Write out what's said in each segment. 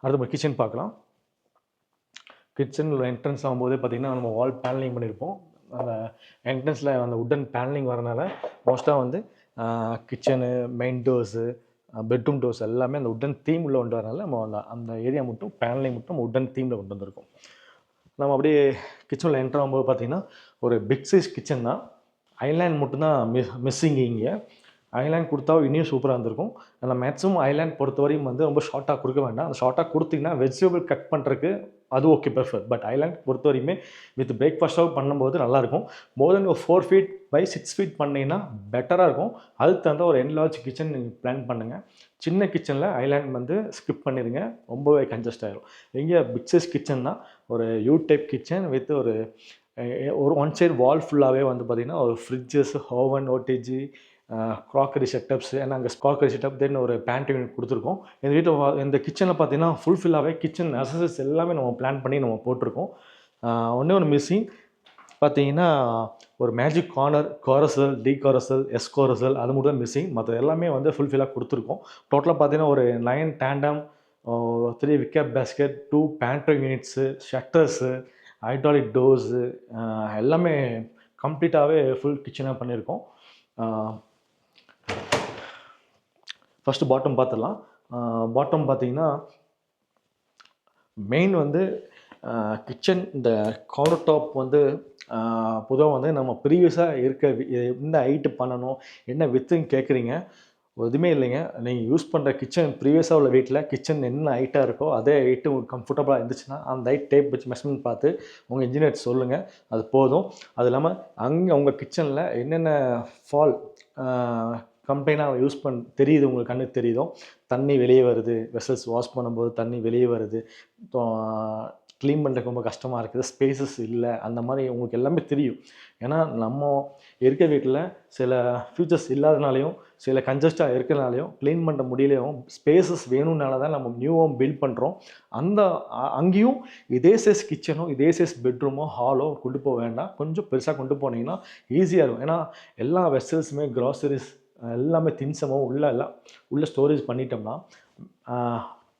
அடுத்து நம்ம கிச்சன் பார்க்கலாம். கிச்சனில் என்ட்ரன்ஸ் ஆகும்போதே பார்த்திங்கன்னா நம்ம வால் பேனலிங் பண்ணியிருப்போம். அந்த என்ட்ரன்ஸில் அந்த உட்டன் பேனலிங் வரனால மோஸ்ட்டாக வந்து kitchen main doors bedroom doors எல்லாமே அந்த உட்டன் தீம் உள்ள கொண்டு வரனால நம்ம அந்த அந்த ஏரியா மட்டும் பேனலிங் மட்டும் உட்டன் தீமில் கொண்டு வந்திருக்கோம். நம்ம அப்படியே கிச்சனில் என்ட்ரு ஆகும்போது பார்த்திங்கன்னா ஒரு பிக் சைஸ் கிச்சன் தான். ஐலேண்ட் மட்டும்தான் மிஸ் மிஸ்ஸிங் இங்கே. ஐலேண்ட் கொடுத்தா இன்னும் சூப்பராக இருந்திருக்கும். ஆனால் மேக்ஸிமம் ஐலேண்ட் பொறுத்தவரையும் வந்து ரொம்ப ஷார்ட்டாக கொடுக்க வேண்டாம். அந்த ஷார்ட்டாக கொடுத்தீங்கன்னா வெஜிடபிள் கட் பண்ணுறதுக்கு அது ஓகே ப்ரிஃபர் பட் ஐலேண்ட் பொறுத்த வரையுமே வித் பிரேக்ஃபாஸ்ட்டாக பண்ணும்போது நல்லாயிருக்கும். மோர் தென் ஒரு four feet by six feet பண்ணிங்கன்னா பெட்டராக இருக்கும். அதுக்கு தகுந்த ஒரு என் லார்ஜ் கிச்சன் நீங்கள் பிளான் பண்ணுங்கள் சின்ன கிச்சனில் ஐலேண்ட் வந்து ஸ்கிப் பண்ணிடுங்க ரொம்பவே கன்ஜஸ்ட் ஆகிடும் இங்கே பிக் சைஸ் கிச்சன் தான் ஒரு யூ டைப் கிச்சன் வித் ஒரு ஒரு ஒன் சைடு வால் ஃபுல்லாகவே வந்து பார்த்திங்கன்னா ஒரு fridges oven OTG crockery setups ஏன்னா அங்கே க்ராக்கரி செட்டப் தென் ஒரு பேண்ட் யூனிட் கொடுத்துருக்கோம். எங்கள் வீட்டில் இந்த கிச்சனில் பார்த்தீங்கன்னா ஃபுல்ஃபில்லாகவே கிச்சன் அசசஸ் எல்லாமே நம்ம பிளான் பண்ணி நம்ம போட்டிருக்கோம். ஒன்றே ஒன்று மிஸ்ஸிங் பார்த்தீங்கன்னா ஒரு magic corner carousel D carousel S carousel அது மட்டும் தான் மிஸ்ஸிங் மற்ற எல்லாமே வந்து ஃபுல்ஃபில்லாக கொடுத்துருக்கோம். டோட்டலாக பார்த்தீங்கன்னா ஒரு nine tandem three wicker basket two pantry units shutters hydraulic doors எல்லாமே கம்ப்ளீட்டாகவே ஃபுல் கிச்சனாக பண்ணியிருக்கோம் ஃபஸ்ட்டு பாட்டம் பார்த்துடலாம். பாட்டம் பார்த்தீங்கன்னா மெயின் வந்து கிச்சன் இந்த கவுண்டர் டாப் வந்து பொதுவாக வந்து நம்ம ப்ரீவியஸாக இருக்க என்ன ஹைட்டு பண்ணணும் என்ன வித்துன்னு கேட்குறீங்க. எதுவுமே இல்லைங்க. நீங்கள் யூஸ் பண்ணுற கிச்சன் ப்ரீவியஸாக உள்ள வீட்டில் கிச்சன் என்ன ஹைட்டாக இருக்கோ அதே ஹைட்டு உங்களுக்கு கம்ஃபர்டபுளாக இருந்துச்சுன்னா அந்த ஹைட் டேப் வச்சு மெஷர்மெண்ட் பார்த்து உங்கள் இன்ஜினியர் சொல்லுங்கள் அது போதும். அது இல்லாமல் அங்கே உங்கள் கிச்சனில் என்னென்ன ஃபால் கம்ப்ளைனாக யூஸ் பண் தெரியுது உங்களுக்கு கண்ணுக்கு தெரியுதோ? தண்ணி வெளியே வருது வெசல்ஸ் வாஷ் பண்ணும்போது தண்ணி வெளியே வருது க்ளீன் பண்ணுறதுக்கு ரொம்ப கஷ்டமாக இருக்குது ஸ்பேசஸ் இல்லை அந்த மாதிரி உங்களுக்கு எல்லாமே தெரியும். ஏன்னா நம்ம இருக்க வீட்டில் சில ஃபியூச்சர்ஸ் இல்லாதனாலையும் சில கன்ஜஸ்டாக இருக்கிறனாலையும் க்ளீன் பண்ண முடியலையும் ஸ்பேசஸ் வேணும்னால தான் நம்ம நியூ ஹோம் பில்ட் பண்ணுறோம் அந்த அங்கேயும் இதே சைஸ் கிச்சனோ இதே சைஸ் பெட்ரூமோ ஹாலோ கொண்டு போக வேண்டாம். கொஞ்சம் பெருசாக கொண்டு போனீங்கன்னா ஈஸியாக இருக்கும். ஏன்னா எல்லா வெசல்ஸுமே க்ராசரிஸ் எல்லாமே தின்சமும் உள்ளே எல்லாம் உள்ள ஸ்டோரேஜ் பண்ணிட்டோம்னா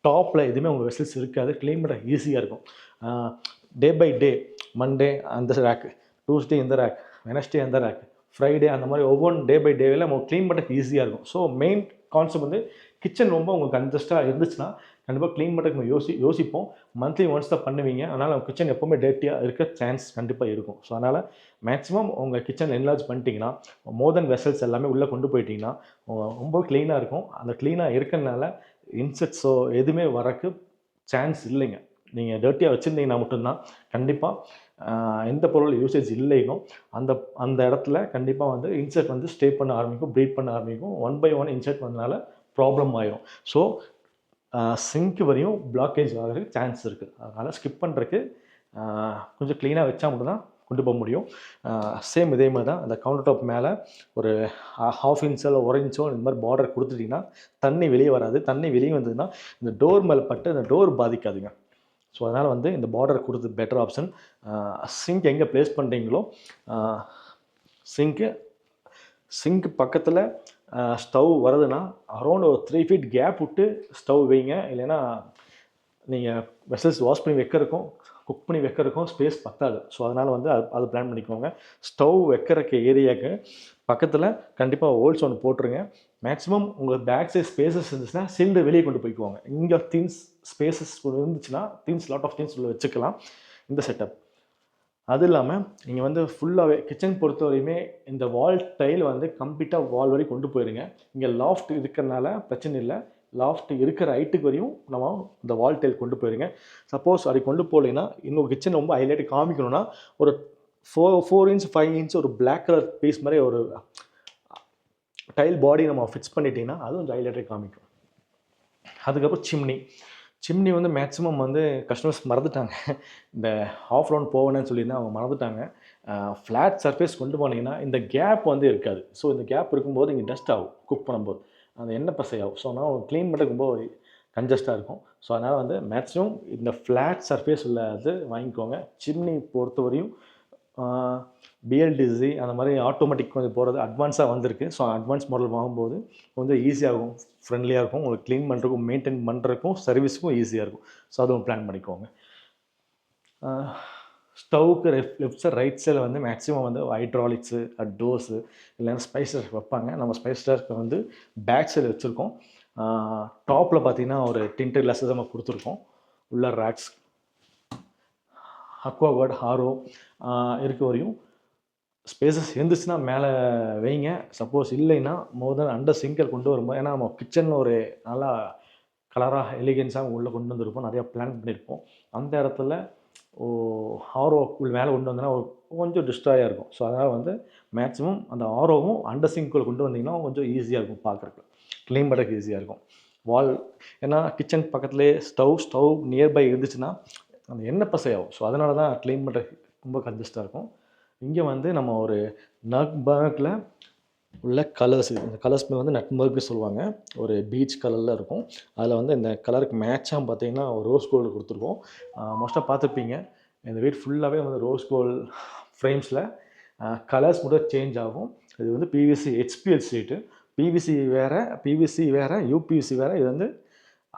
டாப்பில் எதுவுமே உங்கள் வெசல்ஸ் இருக்காது. க்ளீன் பண்ண ஈஸியாக இருக்கும். டே பை டே மண்டே அந்த ரேக்கு டூஸ்டே இந்த ரேக் வெனஸ்டே அந்த ரேக் ஃப்ரைடே அந்த மாதிரி ஒவ்வொரு டே பை டேவில் நம்ம க்ளீன் பண்ணுறதுக்கு ஈஸியாக இருக்கும். ஸோ மெயின் கான்செப்ட் வந்து கிச்சன் ரொம்ப உங்களுக்கு கன்ஜஸ்ட்டாக இருந்துச்சுன்னா கண்டிப்பாக க்ளீன் பண்ணுறதுக்கு நம்ம யோசி யோசிப்போம். மந்த்லி ஒன்ஸ் தான் பண்ணுவீங்க. அதனால் நம்ம கிச்சன் எப்போவுமே டேட்டியாக இருக்க சான்ஸ் கண்டிப்பாக இருக்கும். ஸோ அதனால் மேக்ஸிமம் உங்கள் கிச்சன் என்லார்ஜ் பண்ணிட்டீங்கன்னா மோர் தென் வெசல்ஸ் எல்லாமே உள்ளே கொண்டு போயிட்டீங்கன்னா ரொம்ப க்ளீனாக இருக்கும். அந்த க்ளீனாக இருக்கறனால இன்செக்ட்ஸோ எதுவுமே வரக்கு சான்ஸ் இல்லைங்க. நீங்கள் டர்ட்டியாக வச்சுருந்தீங்கன்னா மட்டும்தான் கண்டிப்பாக எந்த பொருள் யூசேஜ் இல்லைனோ அந்த அந்த இடத்துல கண்டிப்பாக வந்து இன்செக்ட் வந்து ஸ்டே பண்ண ஆரம்பிக்கும் ப்ரீட் பண்ண ஆரம்பிக்கும். ஒன் பை ஒன் இன்செக்ட் வந்தனால ப்ராப்ளம் ஆயிரும். ஸோ சிங்க் வரையும் பிளாக்கேஜ் ஆகிறதுக்கு சான்ஸ் இருக்குது அதனால் ஸ்கிப் பண்ணுறதுக்கு கொஞ்சம் க்ளீனாக வச்சா மட்டும்தான் கொண்டு போக முடியும். சேம் இதே மாதிரி தான். அந்த கவுண்டர் டாப் மேலே ஒரு ஹாஃப் இன்ச்சோ இல்லை ஒரு இன்ச்சோ இந்த மாதிரி பார்டர் கொடுத்துட்டிங்கன்னா தண்ணி வெளியே வராது. தண்ணி வெளியே வந்ததுன்னா இந்த டோர் மேலே பட்டு அந்த டோர் பாதிக்காதுங்க. ஸோ அதனால் வந்து இந்த பார்டர் கொடுத்து பெட்டர் ஆப்ஷன் சிங்க் எங்கே ப்ளேஸ் பண்ணுறீங்களோ சிங்க்கு சிங்க் பக்கத்தில் ஸ்டவ் வருதுன்னா அரௌண்ட் ஒரு த்ரீ ஃபீட் கேப் விட்டு ஸ்டவ் வைங்க. இல்லைன்னா நீங்கள் வெசல்ஸ் வாஷ் பண்ணி வைக்கிறதுக்கும் குக் பண்ணி வைக்கிறதுக்கும் ஸ்பேஸ் பத்தாது. ஸோ அதனால் வந்து அது அது பிளான் பண்ணிக்கோங்க. ஸ்டவ் வைக்கிறக்கு ஏரியாவுக்கு பக்கத்தில் கண்டிப்பாக ஹோல்ஸ் ஒன்று போட்டுருங்க. மேக்ஸிமம் உங்கள் பேக் சைட் ஸ்பேசஸ் இருந்துச்சுன்னா சிலிண்டர் வெளியே கொண்டு போய்க்குவாங்க. இங்கே திங்ஸ் ஸ்பேசஸ் இருந்துச்சுன்னா திங்ஸ் லாட் ஆஃப் திங்ஸ் உள்ள வச்சுக்கலாம். இந்த செட்டப் அது இல்லாமல் நீங்கள் வந்து ஃபுல்லாகவே கிச்சன் பொறுத்தவரையுமே இந்த வால் டைல் வந்து கம்ப்ளீட்டாக வால் வரைக்கும் கொண்டு போயிருங்க. இங்கே லாஃப்ட் இருக்கிறனால பிரச்சனை இல்லை. லாஃப்ட் இருக்கிற ஹைட்டுக்கு வரையும் நம்ம இந்த வால் டைல் கொண்டு போயிருங்க. சப்போஸ் அது கொண்டு போகலைன்னா இன்னும் கிச்சன் ரொம்ப ஹைலைட் காமிக்கணும்னா ஒரு four four inch five inch ஒரு பிளாக் கலர் பீஸ் மாதிரி ஒரு டைல் பாடி நம்ம ஃபிக்ஸ் பண்ணிட்டீங்கன்னா அதுவும் கொஞ்சம் ஹைலைட்டே காமிக்கும். அதுக்கப்புறம் சிம்னி சிம்னி வந்து மேக்ஸிமம் வந்து கஸ்டமர்ஸ் மறந்துட்டாங்க. இந்த ஆஃப் லோன் போவேன்னு சொல்லியிருந்தா அவங்க மறந்துட்டாங்க. ஃப்ளாட் சர்ஃபேஸ் கொண்டு போனீங்கன்னா இந்த கேப் வந்து இருக்காது. ஸோ இந்த கேப் இருக்கும்போது இங்கே டஸ்ட் ஆகும் குக் பண்ணும்போது. அந்த எண்ணெய் பசை ஆகும் ஸோ அதனால் க்ளீன் பண்ணுறதுக்கு ரொம்ப கன்ஜஸ்டாக இருக்கும். ஸோ அதனால் வந்து மேக்ஸிமம் இந்த ஃப்ளாட் சர்ஃபேஸ் உள்ளது வாங்கிக்கோங்க. சிம்னி பொறுத்தவரையும் பிஎல்டிசி அந்த மாதிரி ஆட்டோமேட்டிக் கொஞ்சம் போகிறது அட்வான்ஸாக வந்திருக்கு. ஸோ அட்வான்ஸ் மாடல் வாங்கும்போது கொஞ்சம் ஈஸியாகும் ஃப்ரெண்ட்லியாக இருக்கும். உங்களுக்கு க்ளீன் பண்ணுறக்கும் மெயின்டைன் பண்ணுறதுக்கும் சர்வீஸுக்கும் ஈஸியாக இருக்கும். ஸோ அதுவும் பிளான் பண்ணிக்கோங்க. ஸ்டவ்வுக்கு லெஃப்ட் லெஃப்ட் சைட் ரைட் சைடில் வந்து மேக்ஸிமம் வந்து ஹைட்ராலிக்ஸு டோஸு இல்லைன்னா ஸ்பைசர் வைப்பாங்க. நம்ம ஸ்பைசஸ்க்கு வந்து பேக் சைடு வச்சுருக்கோம். டாப்பில் பார்த்தீங்கன்னா ஒரு டின்ட்டு கிளாஸஸ் நம்ம கொடுத்துருக்கோம். உள்ள ரேக்ஸ் அக்வாகார்ட் ஹாரோ இருக்க வரையும். ஸ்பேசஸ் இருந்துச்சுன்னா மேலே வைங்க. சப்போஸ் இல்லைன்னா மோர் தென் அண்டர் சிங்கர் கொண்டு வரும்போது ஏன்னா நம்ம கிச்சன் ஒரு நல்லா கலராக எலிகன்ஸாக உள்ளே கொண்டு வந்திருப்போம். நிறையா பிளான் பண்ணியிருப்போம் அந்த இடத்துல ஓ ஆரோ மேலே கொண்டு வந்தோன்னா ஒரு கொஞ்சம் டிஸ்ட்ராயாக இருக்கும். ஸோ அதனால் வந்து மேக்ஸிமம் அந்த ஆரோவும் அண்டர் சிங்க்குள்ள கொண்டு வந்தீங்கன்னா கொஞ்சம் ஈஸியாக இருக்கும் பார்க்குறக்கு க்ளீன் பண்ணுறதுக்கு ஈஸியாக இருக்கும். வால் ஏன்னா கிச்சன் பக்கத்துலேயே ஸ்டவ் ஸ்டவ் நியர்பை இருந்துச்சுன்னா அந்த எண்ணெய் பசையாகும். ஸோ அதனால தான் க்ளீன் பண்ணுறதுக்கு ரொம்ப கன்ஜஸ்டாக இருக்கும். இங்கே வந்து நம்ம ஒரு நக் பேக்கில் உள்ள கலர்ஸ் இந்த கலர்ஸ் வந்து நட்மர்க்னு சொல்லுவாங்க. ஒரு பீச் கலரில் இருக்கும். அதில் வந்து இந்த கலருக்கு மேட்சாக பார்த்தீங்கன்னா ஒரு ரோஸ் கோல்டு கொடுத்துருக்கோம். மோஸ்ட்டாக பார்த்துருப்பீங்க. இந்த வீட் ஃபுல்லாகவே வந்து ரோஸ் கோல்டு ஃப்ரேம்ஸில் கலர்ஸ் மட்டும் சேஞ்ச் ஆகும். இது வந்து பிவிசி ஹெச்பிஎல் சீட்டு பிவிசி வேறு பிவிசி வேறு யூபிவிசி வேறு இது வந்து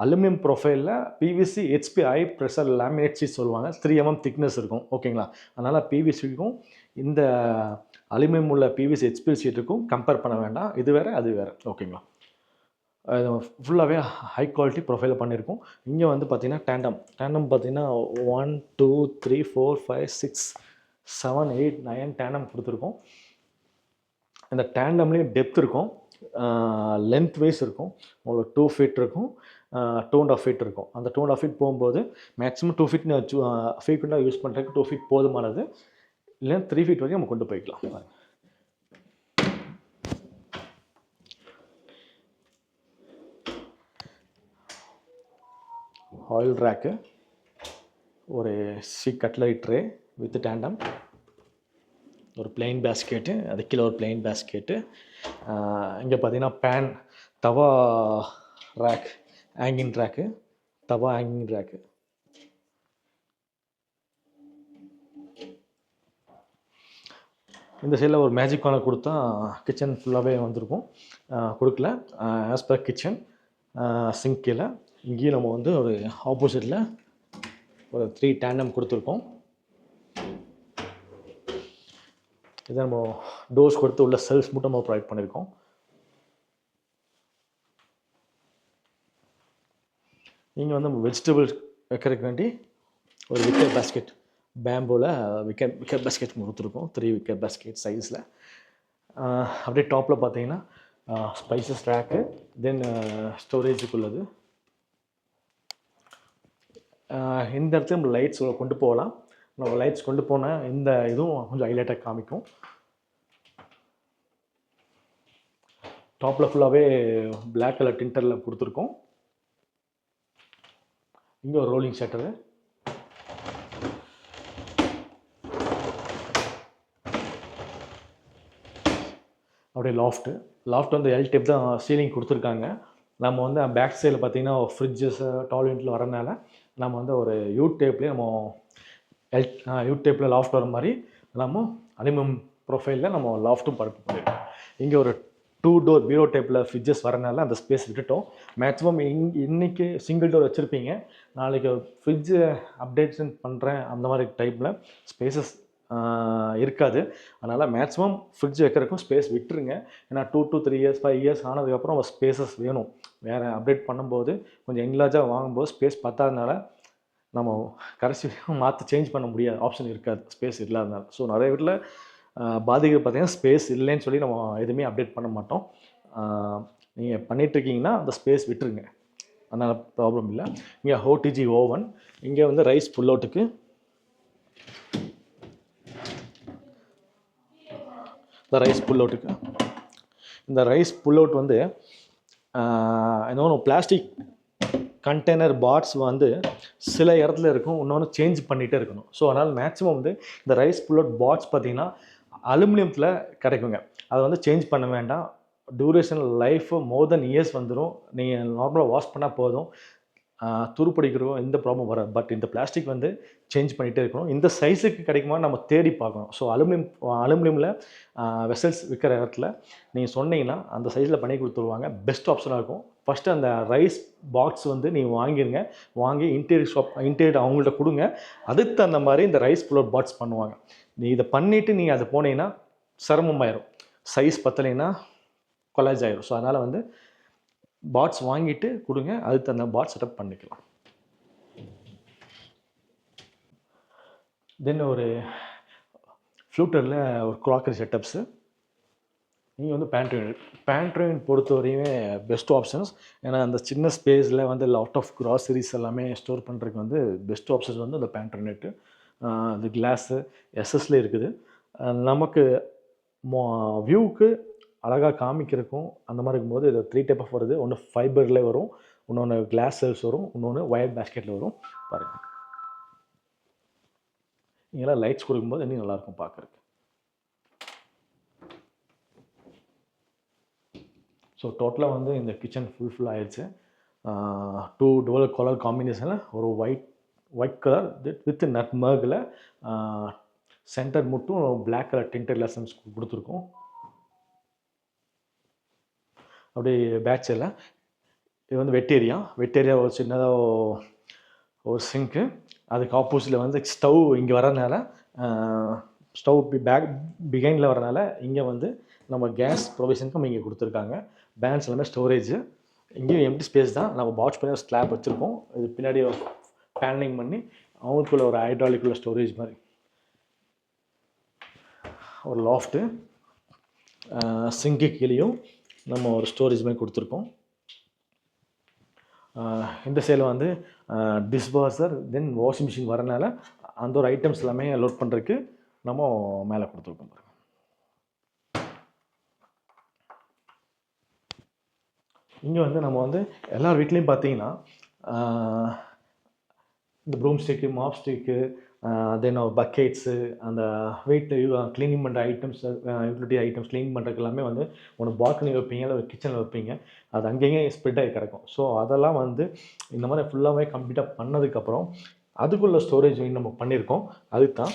aluminium ப்ரொஃபைலில் PVC HP I pressure laminate sheet சொல்லுவாங்க. த்ரீ எம்எம் திக்னஸ் இருக்கும். ஓகேங்களா அதனால் பிவிசிக்கும் இந்த அலுமினியம் உள்ள பிவிசி ஹெச்பி சீட்டுக்கும் கம்பேர் பண்ண வேண்டாம். இது வேறு அது வேறு. ஓகேங்களா ஃபுல்லாகவே ஹை குவாலிட்டி ப்ரொஃபைல் பண்ணியிருக்கோம் இங்கே வந்து பார்த்திங்கன்னா டேண்டம் டேண்டம் பார்த்திங்கன்னா one two three four five six seven eight nine tandem கொடுத்துருக்கோம். இந்த டேண்டம்லேயும் டெப்த் இருக்கும். லென்த் வைஸ் இருக்கும். உங்களுக்கு டூ ஃபீட் இருக்கும். டூ அண்ட் ஆஃப் ஃபீட் இருக்கும். அந்த டூ அண்ட் ஆஃப் ஃபீட் போகும்போது மேக்ஸிமம் டூ ஃபீட் ஃப்ரீக்வெண்ட்டாக யூஸ் பண்ணுறதுக்கு டூ ஃபீட் போதுமானது. இல்லைன்னா த்ரீ ஃபீட் வரைக்கும் நம்ம கொண்டு போய்க்கலாம். ஆயில் ரேக்கு ஒரு C cutlery tray with tandem ஒரு பிளெயின் பேஸ்கெட்டு அது கீழே ஒரு பிளெயின் பேஸ்கெட்டு இங்கே பார்த்தீங்கன்னா pan tawa rack hanging track tawa hanging track இந்த சைடில் ஒரு மேஜிக் கார்னர் கொடுத்தா கிச்சன் ஃபுல்லாகவே வந்திருக்கும். கொடுக்கல. ஆஸ் பர் கிச்சன் சிங்க் கீழே. இங்கேயும் நம்ம வந்து ஒரு ஆப்போசிட்டில் ஒரு த்ரீ டேண்டம் கொடுத்துருக்கோம். இதை நம்ம டோர்ஸ் கொடுத்து உள்ள செல்ஸ் மட்டும் நம்ம ப்ரொவைட் பண்ணியிருக்கோம் நீங்கள் வந்து நம்ம வைக்கிறதுக்கு வேண்டி ஒரு விக்கெட் பேஸ்கெட் பேம்போவில் விக்கெட் விக்கெட் பேஸ்கெட் கொடுத்துருக்கோம். த்ரீ விக்கெட் பேஸ்கெட் சைஸில் அப்படியே டாப்பில் பார்த்தீங்கன்னா ஸ்பைசஸ் ரேக்கு தென் ஸ்டோரேஜுக்குள்ளது இந்த இடத்துல நம்ம லைட்ஸ் கொண்டு போகலாம். நம்ம லைட்ஸ் கொண்டு போனால் இந்த இதுவும் கொஞ்சம் ஹைலைட்டாக காமிக்கும். டாப்பில் ஃபுல்லாகவே பிளாக் கலர் டிண்டரில் கொடுத்துருக்கோம். இங்கே ஒரு ரோலிங் ஷட்டரு. அப்படியே லாஃப்ட்டு லாஃப்ட் வந்து எல் டேப் தான் சீலிங் கொடுத்துருக்காங்க. நம்ம வந்து பேக் சைடில் பார்த்தீங்கன்னா ஃப்ரிட்ஜஸ் டாய்லெட்டில் வரனால நம்ம வந்து ஒரு யூ டேப்லேயே நம்ம எல் யூ டேப்பில் லாஃப்ட் வர மாதிரி நம்ம அலுமினியம் ப்ரொஃபைலில் நம்ம லாஃப்ட்டும் படுப்பு இங்கே ஒரு டூ டோர் பீரோ டைப்பில் ஃப்ரிட்ஜஸ் வரனால அந்த ஸ்பேஸ் விட்டுட்டோம். மேக்ஸிமம் இங் இன்றைக்கி சிங்கிள் டோர் வச்சுருப்பீங்க. நாளைக்கு ஃப்ரிட்ஜு அப்டேஷன் பண்ணுறேன் அந்த மாதிரி டைப்பில் ஸ்பேசஸ் இருக்காது. அதனால் மேக்ஸிமம் ஃப்ரிட்ஜ் வைக்கிறக்கும் ஸ்பேஸ் விட்டுருங்க. ஏன்னா two two three years five years ஆனதுக்கப்புறம் ஸ்பேசஸ் வேணும். வேறு அப்டேட் பண்ணும்போது கொஞ்சம் எங்லாஜாக வாங்கும்போது ஸ்பேஸ் பத்தாதனால நம்ம கடைசி மாற்றி சேஞ்ச் பண்ண முடியாது ஆப்ஷன் இருக்காது. ஸ்பேஸ் இல்லாதனால ஸோ நிறைய வீட்டில் பாதிக்க பார்த்தீங்கன்னா ஸ்பேஸ் இல்லைன்னு சொல்லி நம்ம எதுவுமே அப்டேட் பண்ண மாட்டோம். நீங்கள் பண்ணிகிட்ருக்கீங்கன்னா அந்த ஸ்பேஸ் விட்டுருங்க. அதனால் ப்ராப்ளம் இல்லை. இங்கே ஹோடிஜி ஓவன் இங்கே வந்து ரைஸ் புல் அவுட்டுக்கு இந்த ரைஸ் புல் அவுட்டுக்கு இந்த ரைஸ் புல் அவுட் வந்து இன்னொன்று பிளாஸ்டிக் கண்டெய்னர் பாட்ஸ் வந்து சில இடத்துல இருக்கும். இன்னொன்று சேஞ்ச் பண்ணிகிட்டே இருக்கணும். ஸோ அதனால் மேக்ஸிமம் வந்து இந்த ரைஸ் புல் அவுட் பாட்ஸ் பார்த்திங்கன்னா அலுமினியத்தில் கிடைக்குங்க. அதை வந்து சேஞ்ச் பண்ண வேண்டாம். Duration life more than years வந்துடும் நீங்கள் நார்மலாக வாஷ் பண்ணால் போதும். துருப்பிடிக்கிறோ எந்த ப்ராப்ளம் வராது. பட் இந்த பிளாஸ்டிக் வந்து சேஞ்ச் பண்ணிகிட்டே இருக்கணும். இந்த சைஸுக்கு கிடைக்குமா நம்ம தேடி பார்க்கணும். ஸோ அலுமினியம் அலுமினியமில் வெசல்ஸ் விற்கிற இடத்துல நீங்கள் சொன்னீங்கன்னா அந்த சைஸில் பண்ணி கொடுத்துருவாங்க பெஸ்ட் ஆப்ஷனாக இருக்கும். ஃபஸ்ட்டு அந்த ரைஸ் பாக்ஸ் வந்து நீங்கள் வாங்கிருங்க. வாங்கி இன்டீரியர் ஷாப் இன்டீரியர் அவங்கள்ட்ட கொடுங்க. அதுக்கு தகுந்த மாதிரி இந்த ரைஸ் புல்லர் பாட்ஸ் பண்ணுவாங்க. நீ இதை பண்ணிவிட்டு நீங்கள் அதை போனீங்கன்னா சிரமமாயிரும். சைஸ் பத்தலைன்னா கொலாஜ் ஆயிரும். ஸோ அதனால் வந்து பாட்ஸ் வாங்கிட்டு கொடுங்க அதுக்கு தகுந்த பாட் செட்டப் பண்ணிக்கலாம். தென் ஒரு ஃப்ளூட்டரில் ஒரு க்ராக்கரி செட்டப்ஸு நீங்கள் வந்து பேண்ட்ரி பொறுத்த பொறுத்தவரையுமே பெஸ்ட் ஆப்ஷன்ஸ் ஏன்னா அந்த சின்ன ஸ்பேஸில் வந்து லாட் ஆஃப் க்ராசரிஸ் எல்லாமே ஸ்டோர் பண்ணுறதுக்கு வந்து பெஸ்ட் ஆப்ஷன்ஸ் வந்து அந்த பேண்ட்ரி அந்த அது கிளாஸு எஸ்எஸ்ல இருக்குது. நமக்கு மா வியூவுக்கு அழகாக காமிக்கிறதுக்கும் அந்த மாதிரி இருக்கும்போது இது த்ரீ டைப் ஆஃப் வருது. ஒன்று ஃபைபரில் வரும் இன்னொன்று கிளாஸ் செல்ஸ் வரும் இன்னொன்று ஒயர் பேஸ்கெட்டில் வரும். பாருங்கள் இங்கெல்லாம் லைட்ஸ் கொடுக்கும்போது இன்னும் நல்லாயிருக்கும் பார்க்குறக்கு ஸோ டோட்டலாக வந்து இந்த கிச்சன் ஃபுல் ஃபுல் ஆயிடுச்சு டூ டுவல் கலர் காம்பினேஷனில் ஒரு white white colour with nut மர்கில் centre மட்டும் பிளாக் கலர் டிண்டர் லெசன்ஸ் கொடுத்துருக்கோம். அப்படியே பேட்சில் இது வந்து வெட்டேரியா. வெட்டேரியா ஒரு சின்னதாக ஒரு சிங்க்கு அதுக்கு ஆப்போசிட்டில் வந்து ஸ்டவ் இங்கே வரனால ஸ்டவ் பேக் பிகைனில் வரனால இங்கே வந்து நம்ம கேஸ் ப்ரொவிஷனுக்கும் இங்கே கொடுத்துருக்காங்க. பேலன்ஸ் எல்லாமே ஸ்டோரேஜ் இங்கேயும் எம்டி ஸ்பேஸ் தான். நம்ம பாட்ச் பண்ணி ஒரு ஸ்லாப் வச்சுருக்கோம் இது பின்னாடி பேனலிங் பண்ணி அவங்களுக்குள்ள ஒரு ஹைட்ராலிக்குள்ள ஸ்டோரேஜ் மாதிரி. ஒரு லாஃப்ட்டு சிங்க்கு கீழேயும் நம்ம ஒரு ஸ்டோரேஜ் மாதிரி கொடுத்துருக்கோம் இந்த சைடில் வந்து டிஸ்வாஷர் தென் வாஷிங் மிஷின் வரனால அந்த ஒரு ஐட்டம்ஸ் எல்லாமே லோட் பண்ணுறதுக்கு நம்ம மேலே கொடுத்துருக்கோம் பாருங்கள் இங்கே வந்து நம்ம வந்து எல்லார் வீட்லேயும் பார்த்தீங்கன்னா இந்த broom stick mop stick then buckets அந்த வெயிட் க்ளீனிங் பண்ணுற ஐட்டம்ஸ் யூட்டிலிட்டி ஐட்டம்ஸ் க்ளீன் பண்ணுறதுக்கு எல்லாமே வந்து ஒன்று பால்கனி வைப்பீங்க இல்லை கிச்சனில் வைப்பீங்க. அது அங்கேயே ஸ்ப்ரெட் ஆகி கிடக்கும். ஸோ அதெல்லாம் வந்து இந்த மாதிரி ஃபுல்லாகவே கம்ப்ளீட்டாக பண்ணதுக்கப்புறம் அதுக்குள்ள ஸ்டோரேஜ் நம்ம பண்ணியிருக்கோம். அதுக்கு தான்